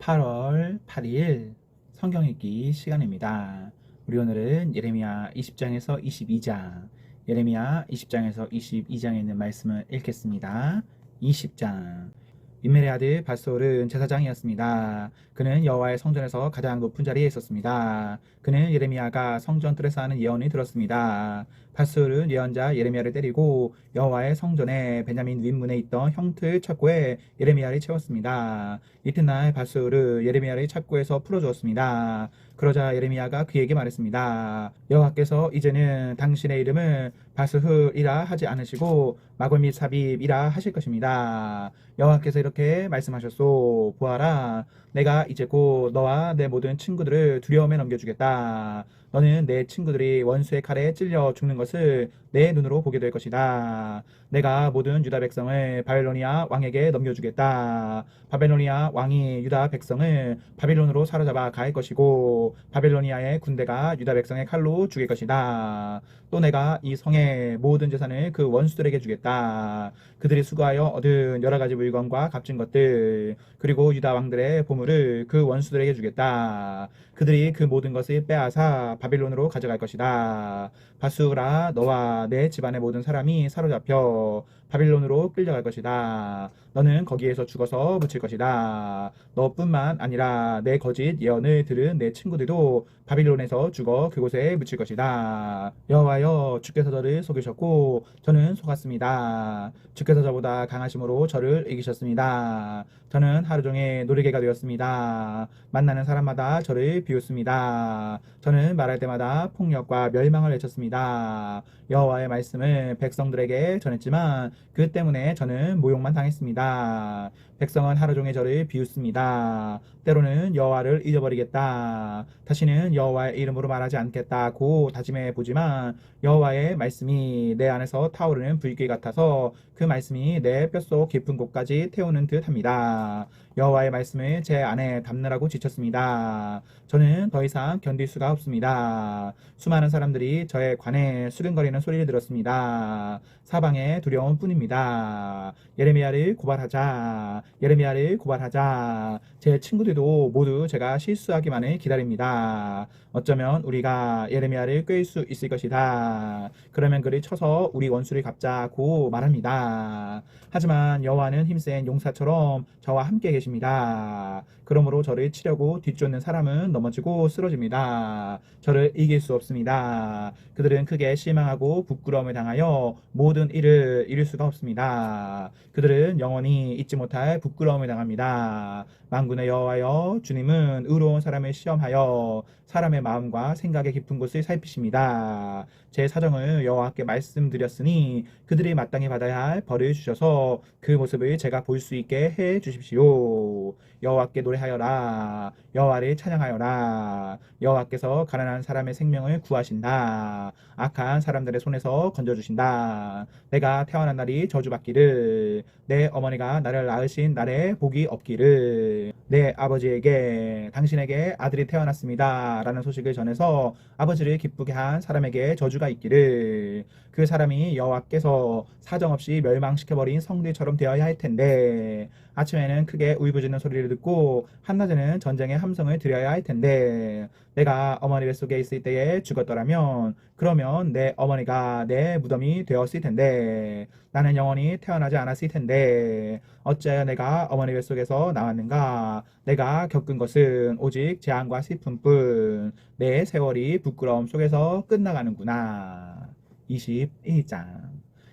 8월 8일 성경 읽기 시간입니다. 우리 오늘은 예레미야 20장에서 22장, 예레미야 20장에서 22장에 있는 말씀을 읽겠습니다. 20장. 인멜의 아들 바솔은 제사장이었습니다. 그는 여호와의 성전에서 가장 높은 자리에 있었습니다. 그는 예레미야가 성전 뜰에서 하는 예언을 들었습니다. 바솔은 예언자 예레미야를 때리고 여호와의 성전에 베냐민 윗문에 있던 형틀 창고에 예레미야를 채웠습니다. 이튿날 바솔은 예레미야를 창고에서 풀어주었습니다. 그러자 예레미야가 그에게 말했습니다. 여호와께서 이제는 당신의 이름을 바스흐이라 하지 않으시고 마골 및 삽입이라 하실 것입니다. 여호와께서 이렇게 말씀하셨소. 보아라, 내가 이제 곧 너와 내 모든 친구들을 두려움에 넘겨주겠다. 너는 내 친구들이 원수의 칼에 찔려 죽는 것을 내 눈으로 보게 될 것이다. 내가 모든 유다 백성을 바벨로니아 왕에게 넘겨주겠다. 바벨로니아 왕이 유다 백성을 바빌론으로 사로잡아 갈 것이고 바벨로니아의 군대가 유다 백성의 칼로 죽일 것이다. 또 내가 이 성의 모든 재산을 그 원수들에게 주겠다. 그들이 수고하여 얻은 여러 가지 물건과 값진 것들 그리고 유다 왕들의 보물을 그 원수들에게 주겠다. 그들이 그 모든 것을 빼앗아 바빌론으로 가져갈 것이다. 바수라 너와 내 집안의 모든 사람이 사로잡혀 바빌론으로 끌려갈 것이다. 너는 거기에서 죽어서 묻힐 것이다. 너뿐만 아니라 내 거짓 예언을 들은 내 친구들도 바빌론에서 죽어 그곳에 묻힐 것이다. 여호와여 주께서 저를 속이셨고 저는 속았습니다. 주께서 저보다 강하심으로 저를 이기셨습니다. 저는 하루 종일 노리개가 되었습니다. 만나는 사람마다 저를 비웃습니다. 저는 말할 때마다 폭력과 멸망을 외쳤습니다. 여호와의 말씀을 백성들에게 전했지만 그 때문에 저는 모욕만 당했습니다. 啊 백성은 하루 종일 저를 비웃습니다. 때로는 여호와를 잊어버리겠다. 다시는 여호와의 이름으로 말하지 않겠다고 다짐해 보지만 여호와의 말씀이 내 안에서 타오르는 불길 같아서 그 말씀이 내 뼛속 깊은 곳까지 태우는 듯합니다. 여호와의 말씀을 제 안에 담느라고 지쳤습니다. 저는 더 이상 견딜 수가 없습니다. 수많은 사람들이 저에 관해 수근거리는 소리를 들었습니다. 사방에 두려움 뿐입니다. 예레미야를 고발하자. 예레미야를 고발하자. 제 친구들도 모두 제가 실수하기만을 기다립니다. 어쩌면 우리가 예레미야를 꿰일 수 있을 것이다. 그러면 그를 쳐서 우리 원수를 갚자고 말합니다. 하지만 여호와는 힘센 용사처럼 저와 함께 계십니다. 그러므로 저를 치려고 뒤쫓는 사람은 넘어지고 쓰러집니다. 저를 이길 수 없습니다. 그들은 크게 실망하고 부끄러움을 당하여 모든 일을 이룰 수가 없습니다. 그들은 영원히 잊지 못할 부끄러움을 당합니다. 만군의 여호와여 주님은 의로운 사람을 시험하여 사람의 마음과 생각의 깊은 곳을 살피십니다. 제 사정을 여호와께 말씀드렸으니 그들이 마땅히 받아야 할 벌을 주셔서 그 모습을 제가 볼 수 있게 해 주십시오. 여호와께 노래하여라. 여호와를 찬양하여라. 여호와께서 가난한 사람의 생명을 구하신다. 악한 사람들의 손에서 건져주신다. 내가 태어난 날이 저주받기를 내 어머니가 나를 낳으신 날에 복이 없기를 내 아버지에게 당신에게 아들이 태어났습니다. 라는 소식을 전해서 아버지를 기쁘게 한 사람에게 저주가 있기를 그 사람이 여호와께서 사정없이 멸망시켜버린 성들처럼 되어야 할 텐데 아침에는 크게 울부짖는 소리를 듣고 한낮에는 전쟁의 함성을 들여야 할 텐데 내가 어머니 뱃속에 있을 때에 죽었더라면 그러면 내 어머니가 내 무덤이 되었을 텐데 나는 영원히 태어나지 않았을 텐데 어찌하여 내가 어머니 뱃속에서 나왔는가? 내가 겪은 것은 오직 재앙과 슬픔뿐 내 세월이 부끄러움 속에서 끝나가는구나. 21장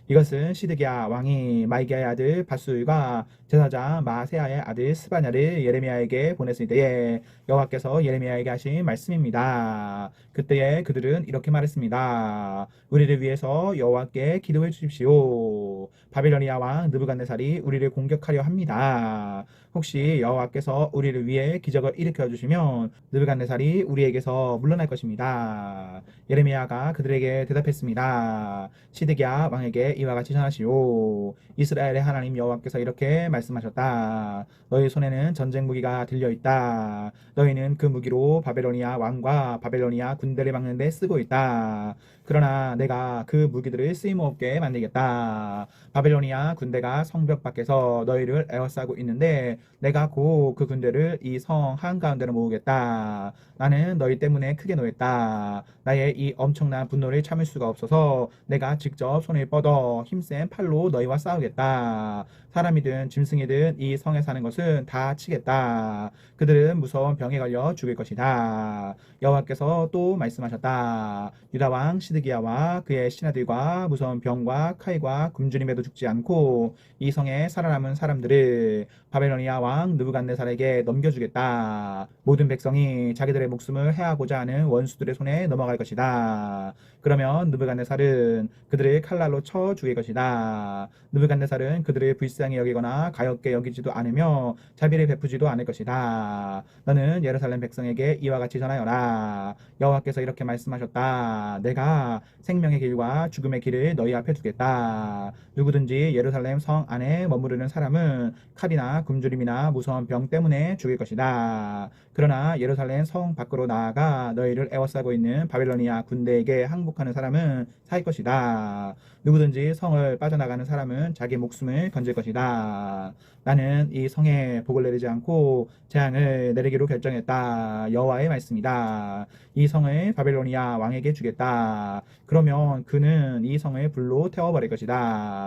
이것은 시드기야 왕이 마이기야의 아들 바술과 제사장 마세아의 아들 스바냐를 예레미야에게 보냈을 때에 여호와께서 예레미야에게 하신 말씀입니다. 그때에 그들은 이렇게 말했습니다. 우리를 위해서 여호와께 기도해 주십시오. 바빌로니아 왕 느부갓네살이 우리를 공격하려 합니다. 혹시 여호와께서 우리를 위해 기적을 일으켜 주시면 느부갓네살이 우리에게서 물러날 것입니다. 예레미야가 그들에게 대답했습니다. 시드기야 왕에게 이와 같이 전하시오. 이스라엘의 하나님 여호와께서 이렇게 말씀하셨다. 너희 손에는 전쟁 무기가 들려 있다. 너희는 그 무기로 바벨로니아 왕과 바벨로니아 군대를 막는 데 쓰고 있다. 그러나 내가 그 무기들을 쓰임없게 만들겠다. 바벨로니아 군대가 성벽 밖에서 너희를 에워싸고 있는데 내가 곧 그 군대를 이 성 한가운데로 모으겠다. 나는 너희 때문에 크게 노했다. 나의 이 엄청난 분노를 참을 수가 없어서 내가 직접 손을 뻗어 힘센 팔로 너희와 싸우겠다. 사람이든 짐승이든 이 성에 사는 것은 다 치겠다. 그들은 무서운 병에 걸려 죽을 것이다. 여호와께서 또 말씀하셨다. 유다 왕 시드기야와 그의 신하들과 무서운 병과 칼과 굶주림 에도 죽지 않고 이 성에 살아남은 사람들을 바벨로니아 왕 느부갓네살에게 넘겨주겠다. 모든 백성이 자기들의 목숨을 해하고자 하는 원수들의 손에 넘어갈 것이다. 그러면 느부갓네살은 그들을 칼날로 쳐 죽일 것이다. 느부갓네살은 그들을 불쌍히 여기거나 가엽게 여기지도 않으며 자비를 베푸지도 않을 것이다. 너는 예루살렘 백성에게 이와 같이 전하여라. 여호와께서 이렇게 말씀하셨다. 내가 생명의 길과 죽음의 길을 너희 앞에 두겠다. 누구든지 예루살렘 성 안에 머무르는 사람은 칼이나 굶주림이나 무서운 병 때문에 죽일 것이다. 그러나 예루살렘 성 밖으로 나아가 너희를 에워싸고 있는 바벨로니아 군대에게 항복하는 사람은 살 것이다. 누구든지 성을 빠져나가는 사람은 자기 목숨을 건질 것이다. 나는 이 성에 복을 내리지 않고 재앙을 내리기로 결정했다. 여호와의 말씀이다. 이 성을 바벨로니아 왕에게 주겠다. 그러면 그는 이 성을 불로 태워버릴 것이다.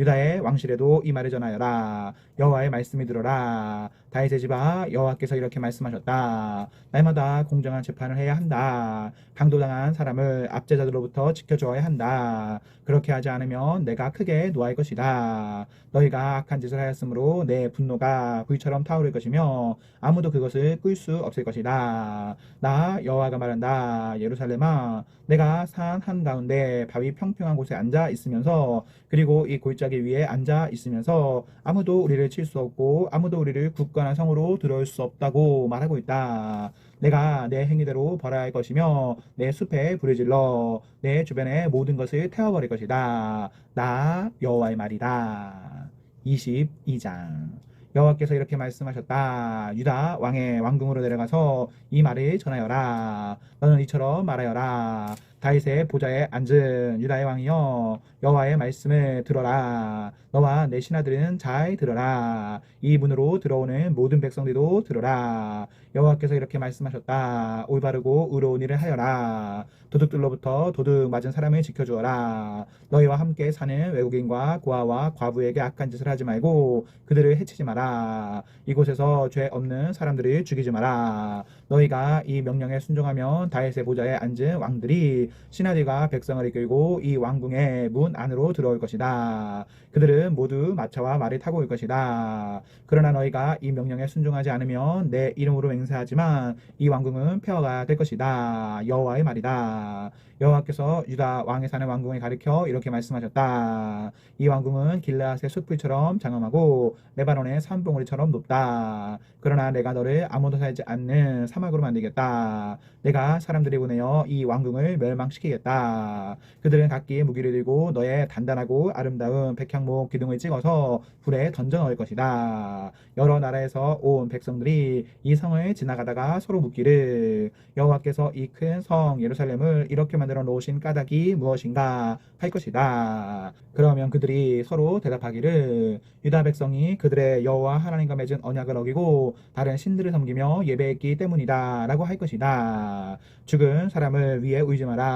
유다의 왕실에도 이 말을 전하여라. 여호와의 말씀이 들어라. 다윗의 집아 여호와께서 이렇게 말씀하셨다. 날마다 공정한 재판을 해야 한다. 강도당한 사람을 압제자들로부터 지켜줘야 한다. 그렇게 하지 않으면 내가 크게 노할 것이다. 너희가 악한 짓을 하였으므로 내 분노가 불처럼 타오를 것이며 아무도 그것을 끌 수 없을 것이다. 나 여호와가 말한다. 예루살렘아 내가 산 한가운데 바위 평평한 곳에 앉아 있으면서 그리고 이 골짜기 위에 앉아 있으면서 아무도 우리를 칠 수 없고 아무도 우리를 굳건한 성으로 들어올 수 없다고 말하고 있다. 내가 내 행위대로 벌할 것이며 내 숲에 불을 질러 내 주변의 모든 것을 태워버릴 것이다. 나 여호와의 말이다. 22장 여호와께서 이렇게 말씀하셨다. 유다 왕의 왕궁으로 내려가서 이 말을 전하여라. 너는 이처럼 말하여라. 다윗의 보좌에 앉은 유다의 왕이여 여호와의 말씀을 들어라. 너와 내 신하들은 잘 들어라. 이 문으로 들어오는 모든 백성들도 들어라. 여호와께서 이렇게 말씀하셨다. 올바르고 의로운 일을 하여라. 도둑들로부터 도둑 맞은 사람을 지켜주어라. 너희와 함께 사는 외국인과 고아와 과부에게 악한 짓을 하지 말고 그들을 해치지 마라. 이곳에서 죄 없는 사람들을 죽이지 마라. 너희가 이 명령에 순종하면 다윗의 보좌에 앉은 왕들이 신하들과 백성을 이끌고 이 왕궁의 문 안으로 들어올 것이다. 그들은 모두 마차와 말을 타고 올 것이다. 그러나 너희가 이 명령에 순종하지 않으면 내 이름으로 맹세하지만 이 왕궁은 폐허가 될 것이다. 여호와의 말이다. 여호와께서 유다 왕에 사는 왕궁을 가리켜 이렇게 말씀하셨다. 이 왕궁은 길라앗의 숲불처럼 장엄하고 레바논의 산봉우리처럼 높다. 그러나 내가 너를 아무도 살지 않는 사막으로 만들겠다. 내가 사람들이 보내어 이 왕궁을 멸망 시키겠다. 그들은 각기 무기를 들고 너의 단단하고 아름다운 백향목 기둥을 찍어서 불에 던져 넣을 것이다. 여러 나라에서 온 백성들이 이 성을 지나가다가 서로 묻기를 여호와께서 이 큰 성 예루살렘을 이렇게 만들어 놓으신 까닭이 무엇인가 할 것이다. 그러면 그들이 서로 대답하기를 유다 백성이 그들의 여호와 하나님과 맺은 언약을 어기고 다른 신들을 섬기며 예배했기 때문이다라고 할 것이다. 죽은 사람을 위해 울지 마라.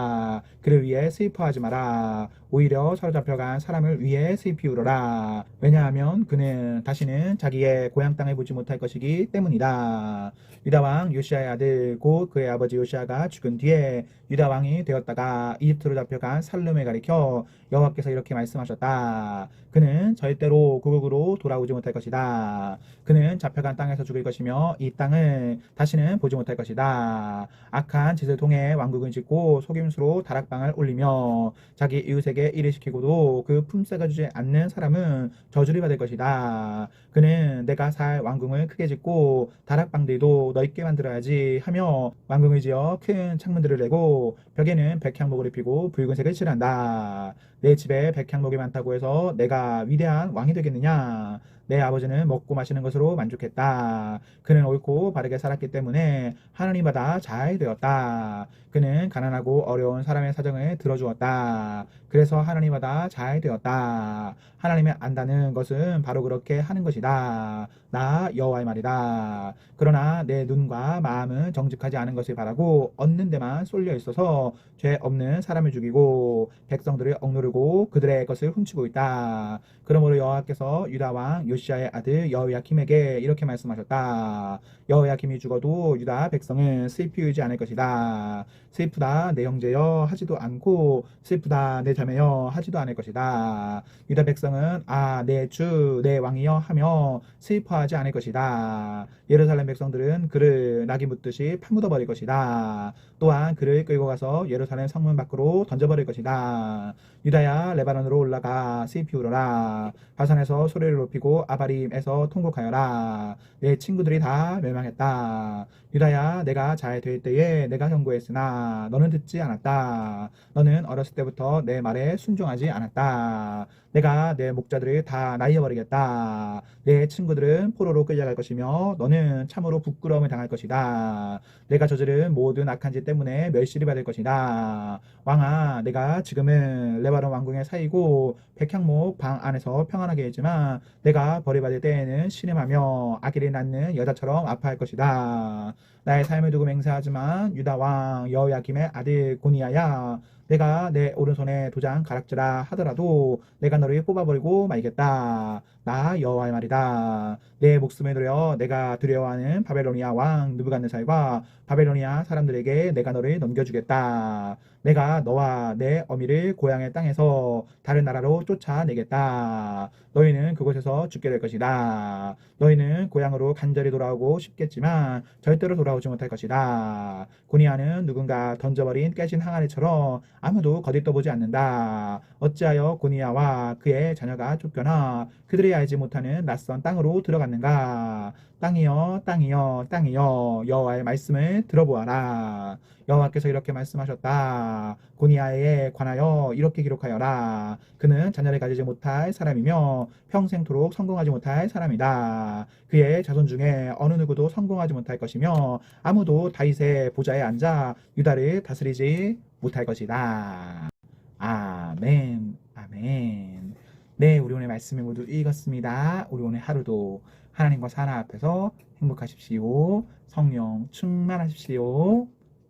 그를 위해 슬퍼하지 마라. 오히려 사로잡혀간 사람을 위해 슬피 울어라. 왜냐하면 그는 다시는 자기의 고향 땅을 보지 못할 것이기 때문이다. 유다 왕 요시아의 아들 곧 그의 아버지 요시아가 죽은 뒤에 유다 왕이 되었다가 이집트로 잡혀간 살룸을 가리켜 여호와께서 이렇게 말씀하셨다. 그는 절대로 고국으로 돌아오지 못할 것이다. 그는 잡혀간 땅에서 죽을 것이며 이 땅을 다시는 보지 못할 것이다. 악한 짓을 통해 왕국을 짓고 속임 수로 다락방을 올리며 자기 이웃에게 일을 시키고도 그 품새가 주지 않는 사람은 저주를 받을 것이다. 그는 내가 살 왕궁을 크게 짓고 다락방들도 넓게 만들어야지 하며 왕궁을 지어 큰 창문들을 내고 벽에는 백향목을 입히고 붉은색을 칠한다. 내 집에 백향목이 많다고 해서 내가 위대한 왕이 되겠느냐? 내 아버지는 먹고 마시는 것으로 만족했다. 그는 옳고 바르게 살았기 때문에 하나님마다 잘 되었다. 그는 가난하고 어려운 사람의 사정을 들어주었다. 그래서 하나님마다 잘 되었다. 하나님의 안다는 것은 바로 그렇게 하는 것이다. 나 여호와의 말이다. 그러나 내 눈과 마음은 정직하지 않은 것을 바라고 얻는 데만 쏠려 있어서 죄 없는 사람을 죽이고 백성들을 억누르고 그들의 것을 훔치고 있다. 그러므로 여호와께서 유다 왕 요시아의 아들 여호야킴에게 이렇게 말씀하셨다. 여호야킴이 죽어도 유다 백성은 슬피 울지 않을 것이다. 슬프다 내 형제여 하지도 않고 슬프다 내 자매여 하지도 않을 것이다. 유다 백성은 아 내 주내 왕이여 하며 슬퍼하지 않을 것이다. 예루살렘 백성들은 그를 낙이 묻듯이 파묻어 버릴 것이다. 또한 그를 끌고 가서 예루살렘 성문 밖으로 던져버릴 것이다. 유다야 레바논으로 올라가 슬피 울어라. 바산에서 소리를 높이고 아바림에서 통곡하여라. 내 친구들이 다 멸망했다. 유다야 내가 잘 될 때에 내가 경고했으나 너는 듣지 않았다. 너는 어렸을 때부터 내 말에 순종하지 않았다. 내가 내 목자들을 다 날려버리겠다. 내 친구들은 포로로 끌려갈 것이며 너는 참으로 부끄러움을 당할 것이다. 내가 저지른 모든 악한 짓 때문에 멸시를 받을 것이다. 왕아, 내가 지금은 레바논 왕궁에 사이고 백향목 방 안에서 평안하게 했지만 내가 벌을 때에는 신음하며 아기를 낳는 여자처럼 아파할 것이다. 나의 삶을 두고 맹세하지만 유다 왕 여호야김의 아들 고니야야 내가 내 오른손에 도장 가락지라 하더라도 내가 너를 뽑아버리고 말겠다. 나 여호와의 말이다. 내 목숨을 들여 내가 두려워하는 바벨로니아 왕 느부갓네살과 바벨로니아 사람들에게 내가 너를 넘겨주겠다. 내가 너와 내 어미를 고향의 땅에서 다른 나라로 쫓아내겠다. 너희는 그곳에서 죽게 될 것이다. 너희는 고향으로 간절히 돌아오고 싶겠지만 절대로 돌아오지 못할 것이다. 고니아는 누군가 던져버린 깨진 항아리처럼 아무도 거들떠보지 않는다. 어찌하여 고니아와 그의 자녀가 쫓겨나 그들이 알지 못하는 낯선 땅으로 들어갔는가? 땅이여, 땅이여, 땅이여, 여호와의 말씀을 들어보아라. 여호와께서 이렇게 말씀하셨다. 고니아에 관하여 이렇게 기록하여라. 그는 자녀를 가지지 못할 사람이며 평생토록 성공하지 못할 사람이다. 그의 자손 중에 어느 누구도 성공하지 못할 것이며 아무도 다윗의 보좌에 앉아 유다를 다스리지 못할 것이다. 아멘, 아멘. 네, 우리 오늘 말씀을 모두 읽었습니다. 우리 오늘 하루도 하나님과 사나 앞에서 행복하십시오. 성령 충만하십시오.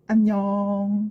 안녕.